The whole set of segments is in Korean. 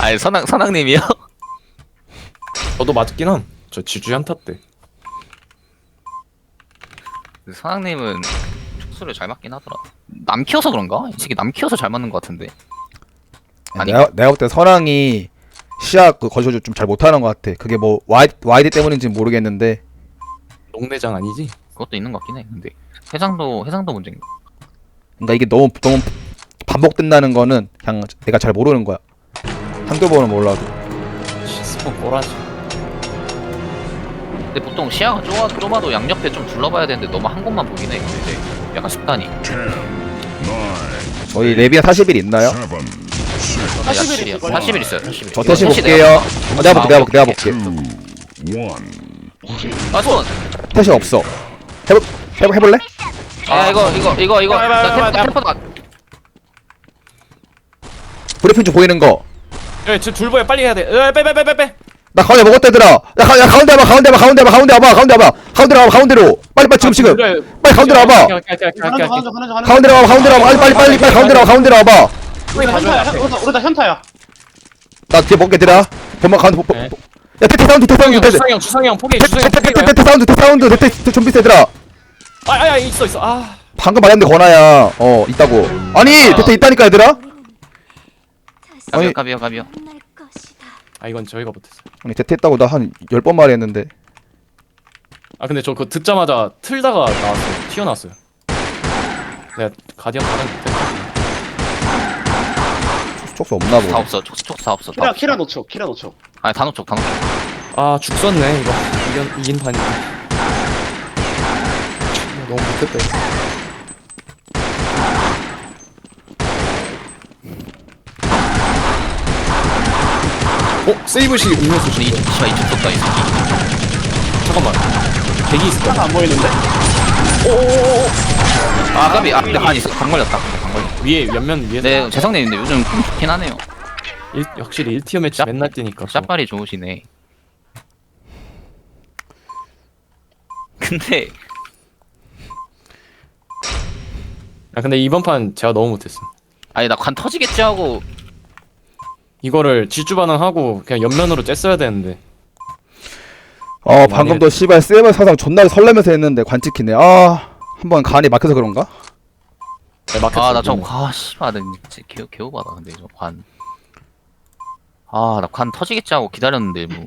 아니 선왕 선왕님이요? 저도 맞긴 함. 저 지주 한타 때. 선왕님은 촉수를 잘 맞긴 하더라. 남 키워서 그런가? 이 새끼 남 키워서 잘 맞는 것 같은데. 아니. 내가 내가 볼때 선왕이 시야 그 거셔 좀잘 못하는 것 같아. 그게 뭐 와이 와이드 때문인지 는 모르겠는데 롱내장 아니지? 그것도 있는 것 같긴 해. 근데 해상도 해상도 문제인가? 그러니까 이게 너무 너무 반복된다는 거는 그냥 내가 잘 모르는 거야. 한두 번은 몰라도. 스폰 꼬라지. 근데 보통 시야가 좁아, 좁아도 양옆에 좀 둘러봐야 되는데 너무 한 곳만 보긴 해. 근데 이제 약간 습관이. 저희 레비아 40일 있나요? 저는 40일 야칠이야. 있을 40일 있어요. 40일. 저 태시 볼게요. 내가 어, 내가 볼게, 내가 볼게, 내가 볼게. 아 손. 태시 없어. 해볼 해볼 해볼래? 아 이거 이거 이거 이거. 빨리, 빨리, 나 빨리, 템포 템포 나. 브리핑 좀 보이는 거. 야, 저둘 보여 빨리 해야 돼. 으, 빼, 빼, 빼, 빼, 빼. 나 가운데 먹었다 얘들아. 야, 가, 야 가운데 와봐, 가운데 와봐, 가운데 와봐, 가운데 와봐, 가운데 와봐, 가운데로 와봐, 가운데로. 빨리 빨리 지금 지금. 빨리 가운데로 와봐. 가운데로 와봐, 가운데로 와봐, 빨리 빨리 빨리 빨리 가운데로 와봐, 가운데로 와봐. 우리 현타야 우리다 우리 다 현타야 나 뒤에 먹게 얘들아. 범마 가운데 보, 보, 네. 보. 야 테테 사운드, 테테 사운드, 테테. 주상이 형, 주상이 형 포기, 주상이 형 테테 포기. 테테 사운드, 테테 사운드, 테테 테테 좀비 얘들아. 아, 아, 야, 있어, 있어. 아, 방금 말했는데 권아야. 어 있다고. 아니 아. 테테 있다니까 얘들아. 아니. 가비요 가비요 가비요. 만날 것이다. 아, 이건 저희가 못했어. 아니 테테 있다고 나 한 열 번 말했는데. 아, 근데 저 그거 듣자마자 틀다가 나왔어요. 튀어나왔어요. 내가 가디언 가는 못해. 촉수 없나 다 보네. 없어. 촉수 촉수 다 없어. 다 키라 없어. 키라 놓쳐 키라 놓쳐 아니 다 놓쳐 다 놓쳐. 아, 죽 썼네 이거. 이긴 이긴 판인데. 너무 못했다. 이거. 어, 세이브시 음료수 근데 이 씨발 이쪽 썼다 이 새끼. 잠깐만. 대기 있을 거야. 하나 안 보이는데 아 가비. 아 근데 아니 강 걸렸다. 근데 강 걸렸다. 위에 옆면 위에. 네 재성님인데 요즘 폼 좋긴 하네요. 일, 확실히 1티어 매치 짭- 맨날 뛰니까. 샷발이 좋으시네. 근데 아 근데 이번 판 제가 너무 못했어. 아니 나 관 터지겠지 하고 이거를 질주 반응하고 그냥 옆면으로 쬐어야 되는데. 어 방금 도 씨발 세이버 사상 존나 설레면서 했는데 관 찍히네. 아 한번 간이 막혀서 그런가? 네. 아나 저아 씨발 나 진짜 개우 개우받아 근데 저 관. 아 나 관 터지겠지 하고 기다렸는데 뭐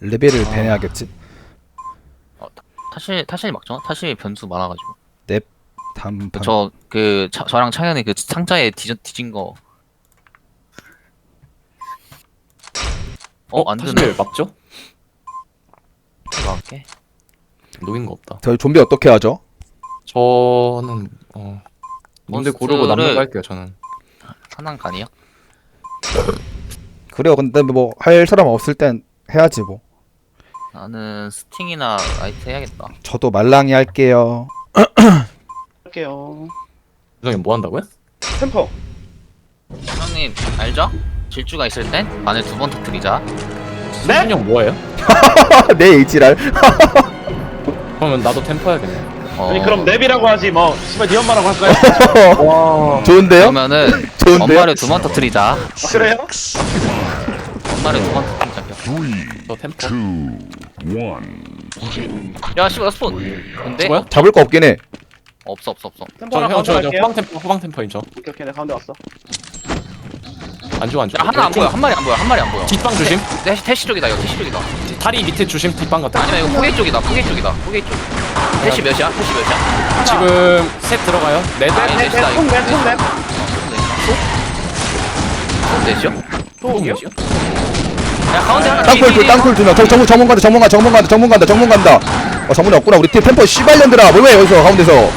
레벨을 아. 배내야겠지. 타실 타실 막죠? 타실 변수 많아가지고 다음 판. 저그 저랑 창현이 그 상자에 뒤져, 뒤진 거. 어, 안 사실 되네. 막죠? 막게. 녹인 거 없다. 저희 좀비 어떻게 하죠? 저는 어. 뭔데 고르고 남는 몬스터를- 거 할게요 저는. 하난 간이요? 그래요. 근데 뭐 할 사람 없을 땐 해야지 뭐. 나는 스팅이나 라이트 해야겠다. 저도 말랑이 할게요. 할게요 유성이 뭐 한다고요? 템퍼 형님 알죠? 질주가 있을 땐 반을 두 번 터뜨리자. 네? 형 뭐예요? 내 H랄. 그러면 나도 템퍼 해야겠네. 어, 아니 그럼 랩이라고 하지 뭐 씨발 네 엄마라고 할까요? 와. 좋은데요? 그러면은 좋은데요? 엄마를 두 번 터뜨리자. 아, 그래요? 엄마를 두 번 터뜨리자. 저 템퍼. 야 씨발 스폰. 근데 뭐야? 잡을 거 없긴 해. 없어 없어 없어. 저형저 가운데 저 갈게요 후방 템퍼 후방 템퍼인 저. 오케이 오케이 내가 가운데 왔어 안 좋아 안 좋아. 야 하나 안 보여. 한 마리 안 보여. 한 마리 안 보여. 뒷방 조심. 태시 태시 쪽이다 이거 태시 쪽이다. 다리 밑에 조심 뒷방 같아. 아니면 이거 포개 쪽이다 포개 쪽이다 포개 쪽. 태시 몇이야? 태시 몇이야? 지금 셋 들어가요. 네 넷. 아니, 넷이다, 이거. 넷 넷넷넷 넷이요? 또이요? 야 가운데 하나 땅굴 뒤, 둘, 뒤, 땅굴 두 명. 저 정문 정문 간다, 정문 간다, 정문 간다, 정문 간다, 정문 간다. 어 정문이 없구나. 우리 팀 템포 씨발년들아. 뭐왜 여기서 가운데서?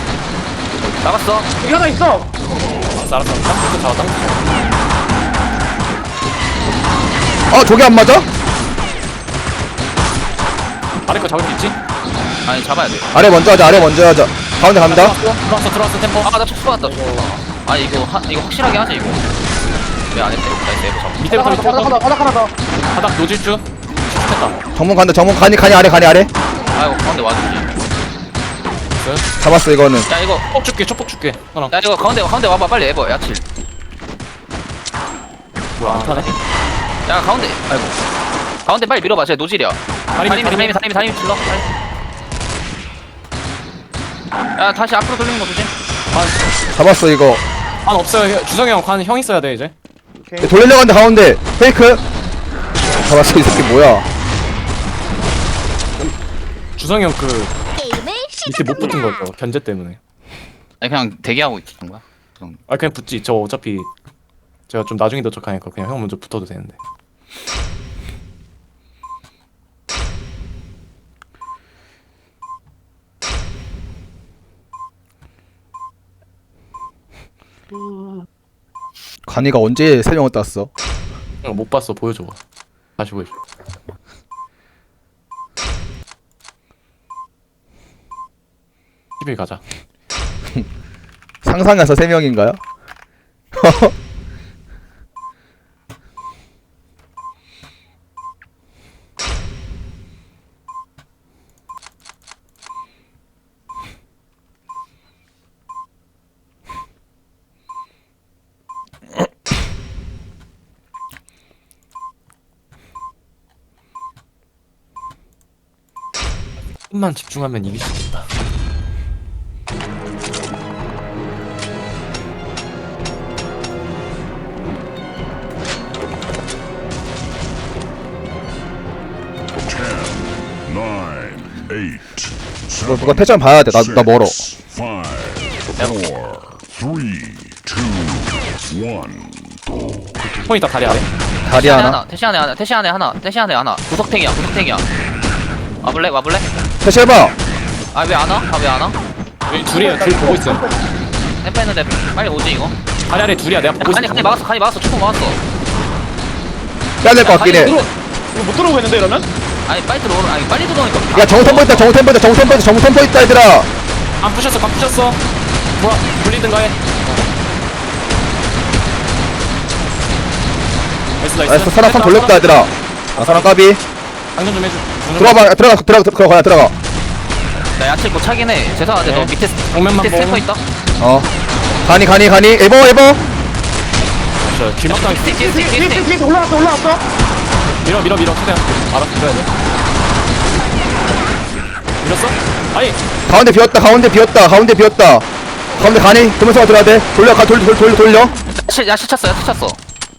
나갔어 여기 하나 있어 알았어 알았어. 땅부터 잡아 땅부터. 아 저게 안 맞아? 아래 거 잡을 수 있지? 아니 잡아야 돼 아래 먼저 하자. 아래 먼저 하자. 가운데 간다. 들어왔어 들어왔어 템퍼. 아나 촉수 받았다 아 이거 하, 이거 확실하게 하자 이거 왜안 했대? 나이스 잡아 밑에부터 바닥 하나 밑에부터 더 바닥 하나 더 바닥 노질주. 실수했다. 정문 간다. 정문 가니 가니 아래 가니 아래. 아 이거 가운데 와주지? 잡았어 이거는 야 이거 초폭 줄게 초폭 줄게 하나 야 이거 가운데 가운데 와봐 빨리 에버 야칠 뭐야 안 타네 야 가운데. 아이고. 가운데 빨리 밀어봐 쟤 노질이야. 다리 다리미 다리 다리미 다리미 다리미 질러. 빨리. 야 다시 앞으로 돌리는 거 조심. 잡았어 이거. 관 없어요. 주성이 형관형 있어야 돼 이제. 돌리려고 하는데 가운데. 페이크. 잡았어 이 새끼 뭐야. 주성이 형그 게임을 밑에 못 붙은 거죠 견제 때문에. 아니 그냥 대기하고 있던 거야? 아 그냥 붙지. 저 어차피 제가 좀 나중에 도착하니까 그냥 형 먼저 붙어도 되는데. 관이가 언제 세 명을 땄어? 형 못 봤어. 보여줘 봐. 다시 보여줘. 집에 가자. 상상해서 세 명인가요? 조금만 집중하면 이길 수 있다. 뭐 누가 패션 봐야 돼. 나- 나 멀어. 형 이따 다리 아래? 다리 하나? 태시 안에 하나 태시 안에 하나 태시 안에 하나. 구석탱이야 구석탱이야. 와볼래? 와볼래 패션 해봐. 아 왜 안 와? 아 왜 안 와? 여기 둘이야 둘 보고 있어 템파 했는데 빨리 오지 이거? 다리 아래 둘이야. 내가 보고 있어 간이 간이 막았어 간이 막았어. 축구 막았어. 빼야 될 것 같긴 해. 들어. 이거 못 들어오겠는데 이러면? 아니 빨리 들어오 아니 빨리 들어오니까 야 정템포 있다 정템포 있다 정템포 있다 정템포 있다 얘들아. 안 부셨어 안 부셨어. 뭐야 돌리든가 해. 나이스 나이스. 나이스 사람 선 돌렸다 얘들아. 아 사람 까비. 당근 좀 해줘 들어가봐 들어가 들어가 들어가 들어가 나 야채 고 차긴 해. 죄송한데 네. 너 밑에 정면만 밑에 스태퍼 있다? 어. 가니 가니 가니. 에버 에버. 저 길막당 뒤에 뒤에 뒤에 뒤에 뒤에 올라갔어 올라갔어. 밀어 밀어 밀어. 최대한 알아서 밀어야 돼. 밀었어? 아니. 가운데 비었다 가운데 비었다 가운데 비었다. 가운데 가니 도면서가 들어야 돼. 돌려 가 돌려 돌려 돌려 돌려. 야채 야채 찼어 야채 찼어.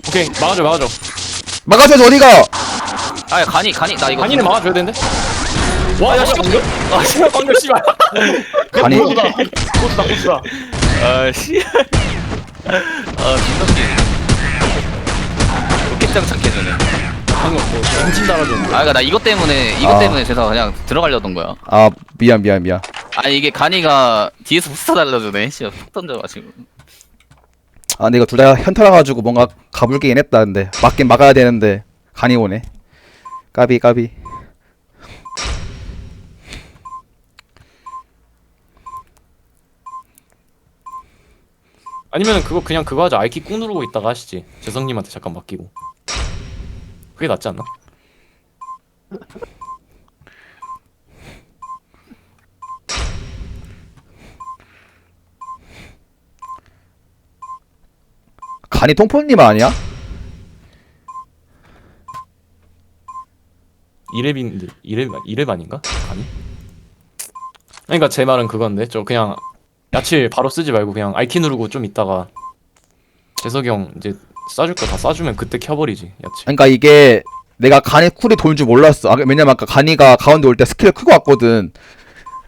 오케이 막아줘 막아줘. 막아줘야지 어디가 아 간이 간이. 나 이거 간이는 막아줘야 되는데? 와 야 씨발. 아 씨발 방금 씨발. 가니 보스다. 보스다 보스다. 아씨 아 진짜. 로켓장 착해주네. 방금 뭐 엔진 달아줬는데. 아 그니까 나 이것 때문에 이것 아. 때문에 제가 그냥 들어가려던 거야. 아 미안 미안 미안. 아니 이게 간이가 뒤에서 부스터 달려주네. 씨발 푹 던져가지고 아 근데 이거 둘 다 현타라 가지고 뭔가 가불기긴 했다 근데. 맞긴 막아야 되는데 간이 오네 까비 까비 아니면 그거 그냥 그거 하자 아이키 꾹 누르고 있다가 하시지 재성님한테 잠깐 맡기고 그게 낫지 않나? 간이 통포님 아니야? 이랩인데 이랩 이랩 아닌가? 아니? 그러니까 제 말은 그건데 저 그냥 야칠 바로 쓰지 말고 그냥 아이키 누르고 좀 있다가 재석이 형 이제 쏴줄 거다 쏴주면 그때 켜버리지 야칠 그러니까 이게 내가 간이 쿨이 돌 줄 몰랐어. 아, 왜냐면 아까 간이가 가운데 올 때 스킬을 크고 왔거든.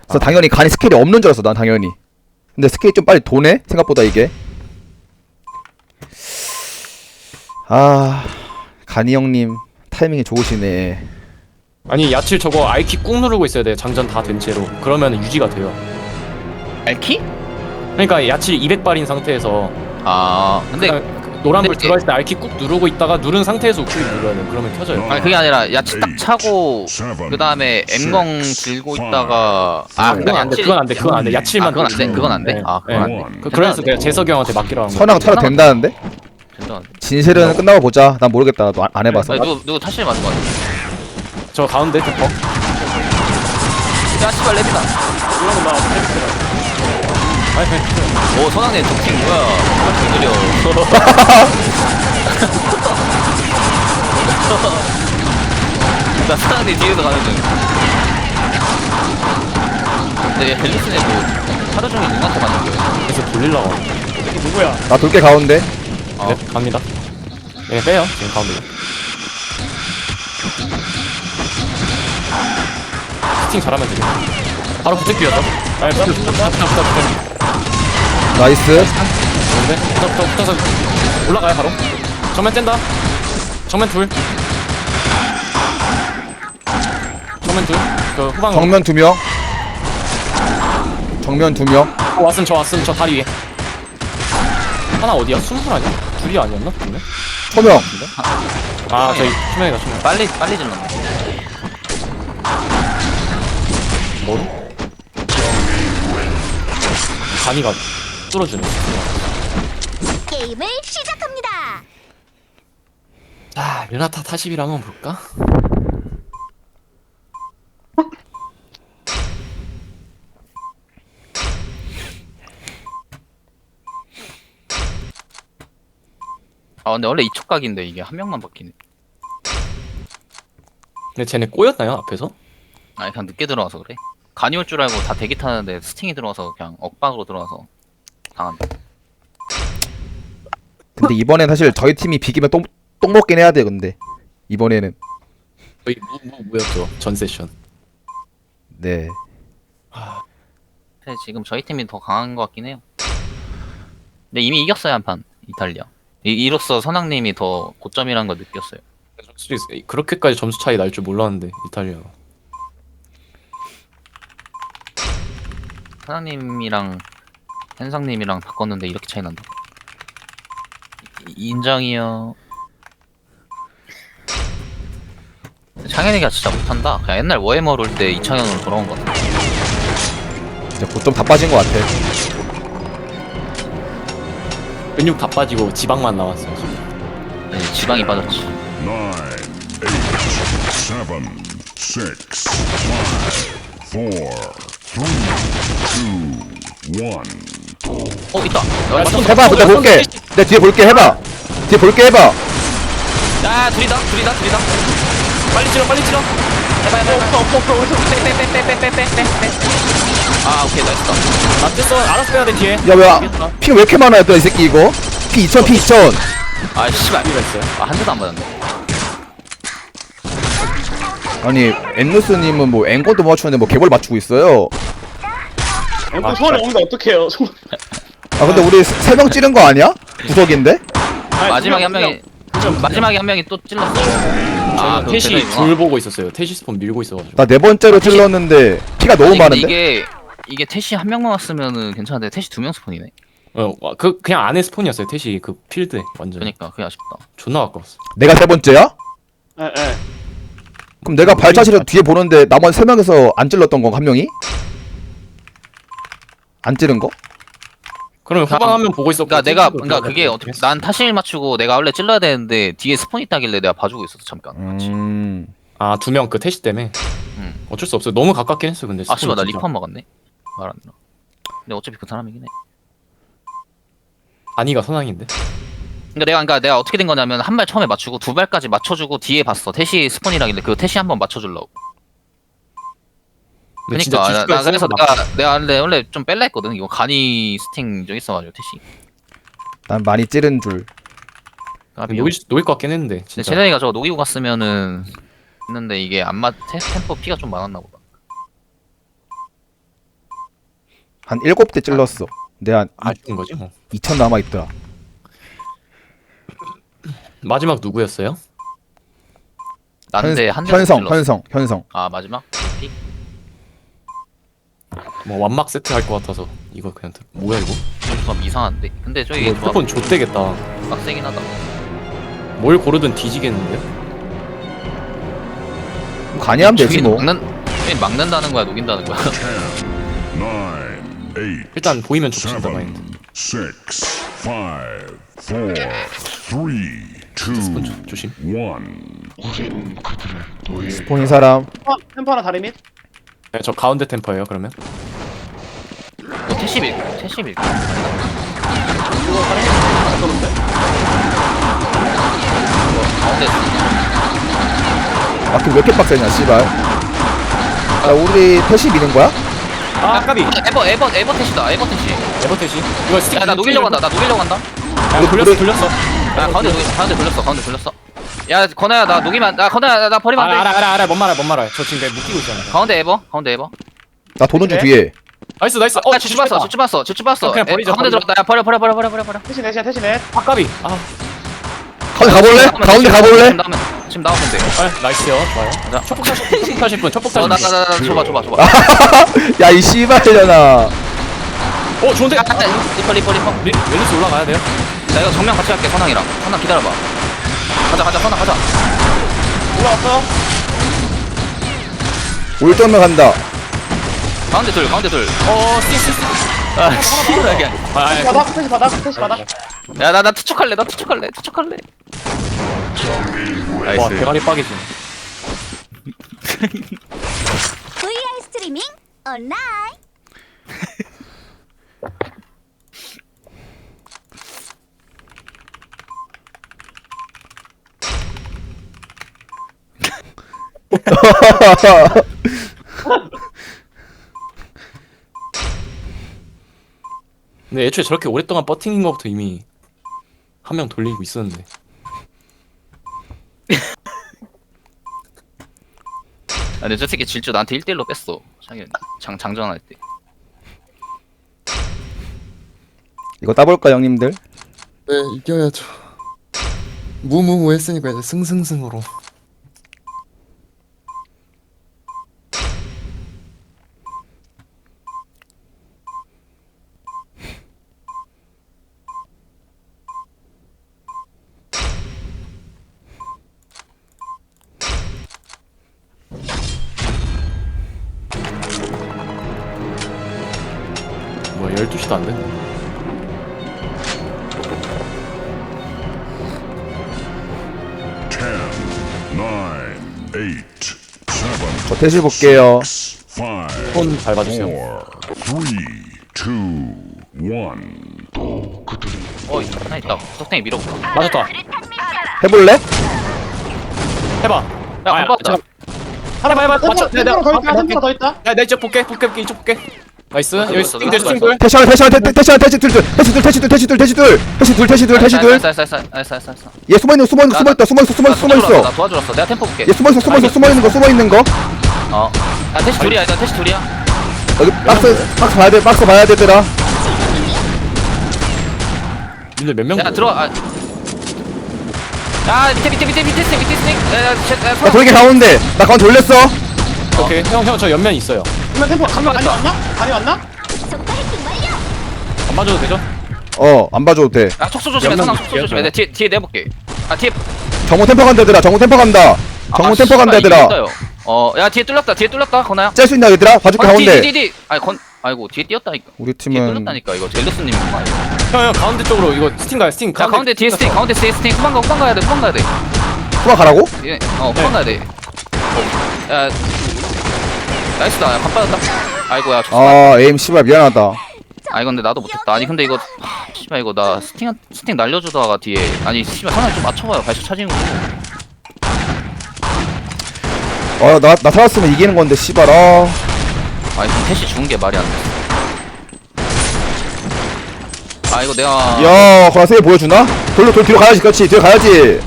그래서 당연히 간이 스킬이 없는 줄 알았어. 난 당연히. 근데 스킬이 좀 빨리 도네 생각보다 이게. 아 간이 형님 타이밍이 좋으시네. 아니 야칠 저거 아이키 꾹 누르고 있어야 돼. 장전 다 된 채로. 그러면 유지가 돼요. 알키? 그러니까 야칠 200발인 상태에서. 아 근데 노란불 근데 들어있을 때 알키 꾹 누르고 있다가 누른 상태에서 우클릭 눌러야 돼 그러면 켜져요. 아니 그게 아니라 야채 딱 차고 그 다음에 M공 들고 있다가 아 그건 안 돼. 그건 안 돼. 그건 안 돼. 야칠만 아 그건 안 돼. 그건 안돼? 네. 아 그건 네. 안돼. 그, 그래서 내가 재석이 형한테 맡기로 한 거야 선왕 타도 된다는데? 괜찮은데 진실은 끝나고 보자. 난 모르겠다. 나도 안- 안 해봐서. 누구 누구 타실 맞은 거 같아 저 가운데 대퍼 야 씨발 랩이다. 이거는. 아니. 그냥 오 선왕님 도킹 뭐야. 이거 느려 나 선왕님 뒤에서 가는 중. 근데 헬리스네 뭐 하루 종일 누구한테 가는 거야 계속 돌리려고. 이게 누구야? 나 돌게 가운데. 어. 네 갑니다. 예 빼요 지금 가운데 스팅 잘하면 되겠다. 바로 저 아니 붙어 붙어 붙어 붙어 붙어 나이스. 좋은데? 붙어 붙어 붙어서 올라가요 바로? 정면 뗀다. 정면 둘. 정면 둘그 후방. 정면 두명. 정면 두명. 어, 왔음 저 왔음 저 다리 위에. 하나 어디야? 순풀 아니야? 둘이 아니었나? 근데? 초명. 아 저희 투명이다 투명. 빨리 빨리 질렀 네 뭐로? 간이가 뚫어주네 게임을 시작합니다. 자 르나타 타십이라 한번 볼까? 아 근데 원래 이쪽 각인데 이게 한 명만 바뀌네 근데 쟤네 꼬였나요 앞에서? 아니 그냥 늦게 들어와서 그래 간이 올 줄 알고 다 대기 타는데 스팅이 들어와서 그냥 억박으로 들어와서 당한다. 근데 이번엔 사실 저희 팀이 비기면 똥, 똥 먹긴 해야 돼 근데. 이번에는. 저희 뭐, 뭐 뭐였죠? 전 세션. 네. 근데 지금 저희 팀이 더 강한 것 같긴 해요. 근데 이미 이겼어요 한 판 이탈리아. 이, 이로써 선왕님이 더 고점이라는 걸 느꼈어요. 솔직히 그렇게까지 점수 차이 날 줄 몰랐는데 이탈리아가 선왕님이랑 현상님이랑 바꿨는데 이렇게 차이 난다. 이- 인정이요. 창현이가 진짜 못한다. 그냥 옛날 워해머 올때 이창현으로 돌아온 것 같아. 이제 고점 다 빠진 것 같아. 근육 다 빠지고 지방만 나왔어요 지금. 네, 지방이 빠졌지. Nine, eight, seven, six, five, four, three, two, one. 어 있다. 야, 맞췄어. 해봐 내가 볼게. 내 뒤에 볼게 해봐. 뒤에 볼게 해봐. 야 둘이다 둘이다 둘이다. 빨리 찔러 빨리 찔러. 해봐 해봐 없어 없어 없어 없어. 빼빼빼빼빼빼빼빼 아 오케이 나이스다. 나 뜯어 알아서 빼야 돼 뒤에. 야왜 피가 왜 이렇게 많아 얘들아 이 새끼 이거? 피2000피2000 아 씨발. 이거 했어요 아한 대도 안 맞았네 아니 엔누스님은 뭐 앵건도 못 맞추는데 뭐 개벌 맞추고 있어요 엠프 소원이 없는데 어떡해요? 아 근데 우리 세 명 찌른 거 아니야? 구석인데? 아니, 마지막에 한 명, 명이 마지막에 한 명이 또 찔렀어 아 태시. 둘 보고 있었어요 태시 스폰 밀고 있어가지고 나 네 번째로 찔렀는데 피가 너무 많은데? 이게 이게 태시 한 명만 왔으면은 괜찮은데 태시 두 명 스폰이네 어그 그냥 안에 스폰이었어요 태시 그 필드에 완전 그러니까 그게 아쉽다 존나 가까웠어 내가 세 번째야? 예, 예. 그럼 내가 발자취를 뒤에 보는데 나머지 세 명에서 안 찔렀던 거한 명이? 안 찌른 거? 그러면 후방 한 명 보고 있었고 그러니까 내가 그러니까 그게 어떻게. 난 타실 맞추고 내가 원래 찔러야 되는데 뒤에 스폰 있다길래 내가 봐주고 있었어 잠깐 같이 음... 아두 명 그 태시 때문에 음. 어쩔 수 없어요 너무 가깝긴 했어 근데 아 씨발 나 스폰이 진짜. 리퍼 안 먹었네 말안 들어 근데 어차피 그 사람이긴 해 아니가 선왕인데 그러니까 내가 그러니까 내가 어떻게 된 거냐면 한 발 처음에 맞추고 두 발까지 맞춰주고 뒤에 봤어. 태시 스폰이라길래 그 태시 한번 맞춰주려고. 근데 그러니까 나, 진짜 나 그래서 막- 내가 내가 원래 원래 좀 뺄라 했거든. 이거 간이 스팅 좀 있어가지고 태시. 난 많이 찌른 줄 까비 녹일, 수- 녹일 것 같긴 했는데 근데 진짜. 재현이가 저거 녹이고 갔으면은 했는데 이게 안맞 템포 피가 좀 많았나 보다. 한 일곱 대 찔렀어. 내가 한 아쉬운 거지 뭐. 2000 남아 있더라 마지막 누구였어요? 난데 한대 현성 현성 현성. 아 마지막? 픽 뭐 완막 세트 할 것 같아서 이거 그냥 들... 뭐야 이거? 조합 이상한데? 근데 저기 이거 조합 스폰 좆되겠다. 빡세긴 하다. 뭘 고르든 뒤지겠는데요? 간이 하면 되지 뭐. 막는 막는다는 거야 녹인다는 거야? Ten, nine, eight, 일단 보이면 좁힌다 마인드. seven, six, five, four, three, 스폰 조- 조심. one. 본인 사람. 템퍼, 템퍼 하나 다리 밑. 네, 저 가운데 템퍼예요 그러면. 어, 태시빌 태시빌 가운데 아, 그 왜 이렇게 빡세냐, 씨발. 아, 우리 패시 미는 거야? 아 까비. 에버 에버 에버 태시다 에버 태시. 에버테시? 이거 스틱 야나 녹이려고 한다 나 녹이려고 한다. 야, 돌렸어 돌렸어 야 가운데 녹이 가운데 돌렸어 가운데 돌렸어. 야 건아야 나 녹이면 나 건아야 나- 나 아, 버리면 안돼. 알아 알아 알아. 뭔 말이야 뭔 말이야 저 지금 내가 묶이고 있잖아 가운데 에버 가운데 에버. 나 도는 중 네? 뒤에. 나이스 나이스. 어 주주 봤어 주주 봤어 주주 봤어 그냥 에, 버리자, 가운데 버리자. 들어갔다. 야 버려 버려 버려 버려 버려. 버려 태시 넷이야 태시 넷. 아 까비. 아. 가운데 가볼래? 가운데 가볼래? 지금 나오면 지금 나오면 돼. 아, 나이스요. 좋아요. 자. 첫폭 타실 분 첫폭 타실 어, 나, 분. 나, 나, 나, 줘봐, 줘봐, 줘봐. 야, 이 씨발려나. 어 좋은데? 야, 리퍼, 리퍼, 리퍼. 리- 멜리스 올라가야 돼요 나 이거 정면 같이 갈게, 선왕이랑. 선왕 기다려봐. 가자, 가자, 선왕 가자. 올라왔어 올정면 간다. 가운데 둘, 가운데 둘. 어 스틱 아, 씨발, 이게. 아 바닥 태시 바닥 태시 바닥 야, 나, 나 투척할래, 나 투척할래, 투척할래. 와 나이스. 대가리 빠기지 VR 스트리밍 온라인. 근데 애초에 저렇게 오랫동안 버팅인 것부터 이미 한 명 돌리고 있었는데 아, 근데 저 새끼 질주 나한테 1대1로 뺐어. 장현, 장, 장전할 때. 이거 따볼까, 형님들? 네, 이겨야죠. 무무무 했으니까 이제 승승승으로. 대시 볼게요. 손 밟아주세요 four, three, two, one. 어, 하나 있다. 석탱이 밀어볼까? 맞았다 해볼래? 해봐 야, 아, 안 봤다. 잠깐. 하나 해봐 맞춰 템퍼 템퍼 더 있다 템퍼 더 있다 야나 이쪽 볼게 볼게 볼게 이쪽 볼게 나이스 여기 됐어, 스팅. 스팅 태시 하나, 태시 하나, 태- 태시 하나, 태시 둘, 둘, 태시 둘, 태시 둘, 태시 둘, 태시 둘, 태시 둘, 태시 둘, 태시 둘. 알았어, 알았어, 알았어, 알았어, 알았어, 숨어 있는 거, 숨어 있는 거, 숨어 있다, 숨어 있어, 숨어 나 있어, 숨어 도와주러 왔어, 있어. 나 도와주러 왔어. 내가 템포 볼게. 얘 숨어 있어, 숨어 있어, 숨어 있는 거, 숨어 있는 거. 어. 야, 태시 둘이야, 일단 태시 둘이야. 여기 박스, 박스 봐야 돼, 박스 봐야 되더라. 님들 몇명 야, 들어, 아. 야, 밑에, 밑에, 밑에, 밑에 스틱, 밑에 스틱. 야, 야, 쟤, 야, 나 선왕. 돌게 가운데. 나 가운데 돌렸어. 오케이 형형 저 옆면 있어요 템퍼 간만 간이 왔나? 간이 왔나? 안 맞아도 되죠? 어, 안 봐줘도 돼. 야, 촉수 조심해, 볼게요, 조심해. 내가 뒤에, 뒤에 내볼게. 아, 뒤에. 정우 템퍼 간다, 얘들아. 정우 템퍼 간다. 정우 아, 템퍼 간다, 얘들아. 있어요. 어, 야, 뒤에 뚫렸다, 뒤에 뚫렸다, 건아야. 짤 수 있나, 얘들아? 봐줄게, 건, 뒤, 뒤, 가운데. 뒤, 뒤. 아니, 건, 아이고, 뒤에 뛰었다니까. 우리 뒤에 팀은 뚫렸다니까, 이거. 젤러스님. 야, 형형 가운데 쪽으로 이거 스팅 가요 스팅 가운데 뒤에 스틱, 가운데 뒤에 스틱. 후방 가, 후방 가야 돼, 후방 가야 돼. 후방 가라고? 예, 어, 후방 가야 돼. 야, 나이스다. 야, 간 빠졌다. 아이고, 야, 좋다. 아, 에임 씨발 미안하다. 아니 근데 나도 못했다. 아니 근데 이거 하, 씨발 이거 나 스팅 스팅 날려주다가 뒤에 아니 씨발 하나 좀 맞춰봐요. 발쇼 차지는 거. 어, 나, 나 살았으면 이기는 건데, 씨발, 아. 아니 지금 태시 죽은 게 말이 안 돼. 아 이거 내가 야, 거나 세게 보여주나? 돌로, 돌, 뒤로 가야지, 그렇지. 뒤로 가야지.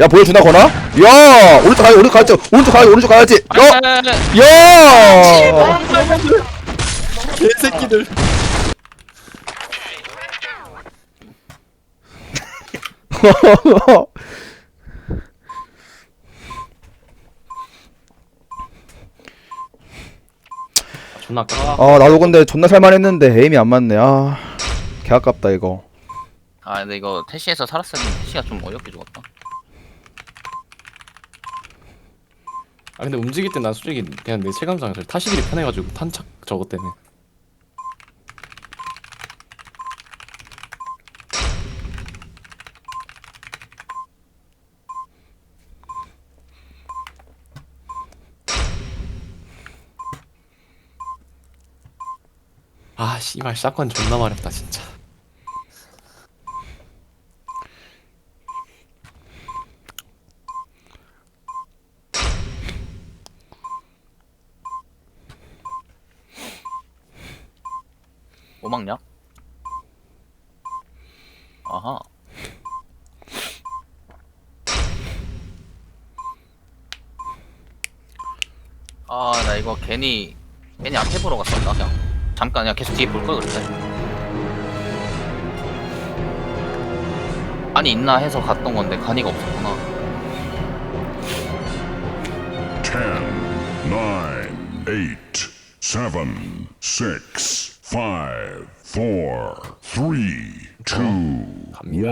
야, 보여주나, 거나? 야, 오른쪽 가야지, 오른쪽 가야지, 오른쪽 가야지, 오른쪽 가야지. 아니, 야, 아니, 아니, 아니. 야! 개새끼들 존나 아, 나도 근데 존나 살만했는데, 에임이 안 맞네. 아, 개 아깝다, 이거. 아 근데 이거 태시에서 살았으면 태시가 좀 어렵게 죽었다. 아 근데 움직일 때 난 솔직히 그냥 내 체감상 타시길이 편해가지고 탄착 저거 때문에. 아 씨발 샷건 존나 마렵다 진짜. 뭐 막냐? 아하. 아, 나 이거 괜히, 괜히 앞에 보러 갔었다, 그냥. 잠깐, 그냥 계속 뒤에 볼 걸 그랬대. 간이 있나 해서 갔던 건데, 간이가 없었구나. 10, 9, 8, 7, 6, 5, 4, 3, 2, 1.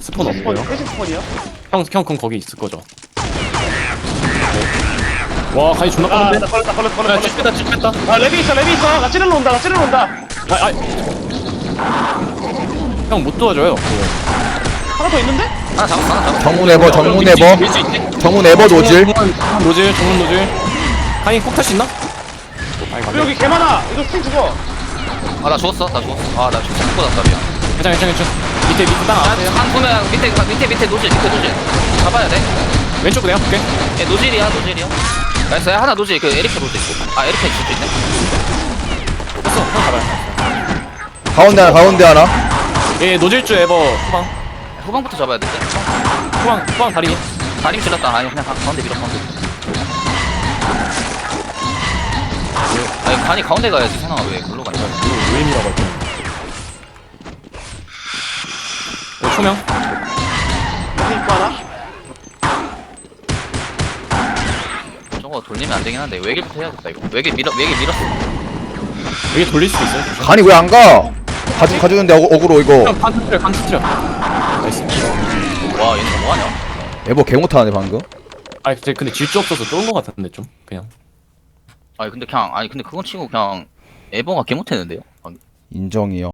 스폰 없고요 회식 스폰이요? 형, 형 그럼 거기 있을 거죠 네. 와 간이 존나 아, 빠른데? 나 걸렸다, 걸렸다, 걸렸다. 야, 쭉 뺐다, 쭉 뺐다. 아, 랩이 있어, 랩이 있어. 나 찌르러 온다, 나 찌르러 온다. 아, 아. 형 못 도와줘요. 하나 더 있는데? 하나 잡았어, 하나 잡았어. 정문 에버 정문 밀 수- 에버 밀수 있지? 정문 에버 노질 정문 노질, 정문 노질. 간이 꼭탈 수 있나? 아이, 그리고 여기 개 많아. 이거 스팅 죽어. 아, 나 죽었어, 나 죽었어. 아, 나 죽었어. 죽고 났다, 미안. 괜찮아, 괜찮아, 괜찮아. 밑에, 밑에 땅 야, 안. 한 보면 밑에, 밑에, 밑에 노질, 밑에 노질. 잡아야 돼. 왼쪽 내가 볼게. 예, 노질이야, 노질이야. 나이스, 야, 하나 노질, 그 에리케 노질 있고. 아, 에리케 줄수 있네. 됐어, 형 잡아요. 가운데 하나 가운데 하나 예, 노질주 에버 후방. 후방부터 잡아야 돼. 후방, 후방 다리. 다림 질렀다. 아니, 그냥 가- 가운데 밀어, 가운데. 아니, 간이 가운데 가야지, 생각아. 왜 글로 가냐. 우임이라고 할게. 네, 초명. 여기 있고 하나. 저거 돌리면 안 되긴 한데, 외길부터 해야겠다, 이거. 외길 밀어, 외길 밀었어. 여기 돌릴 수도 있어요. 간이 왜 안 가? 가져 가져는데 어, 어그로 이거 형, 간 터트려, 간 터트려. 나이스. 와, 얘는 뭐하냐? 에버 개 못하네 방금 아, 근데, 근데 질주 없어서 쫄은 거 같은데, 좀. 그냥. 아니, 근데 그냥, 아니, 근데 그건 치고 그냥, 에버가 개 못했는데요? 인정이요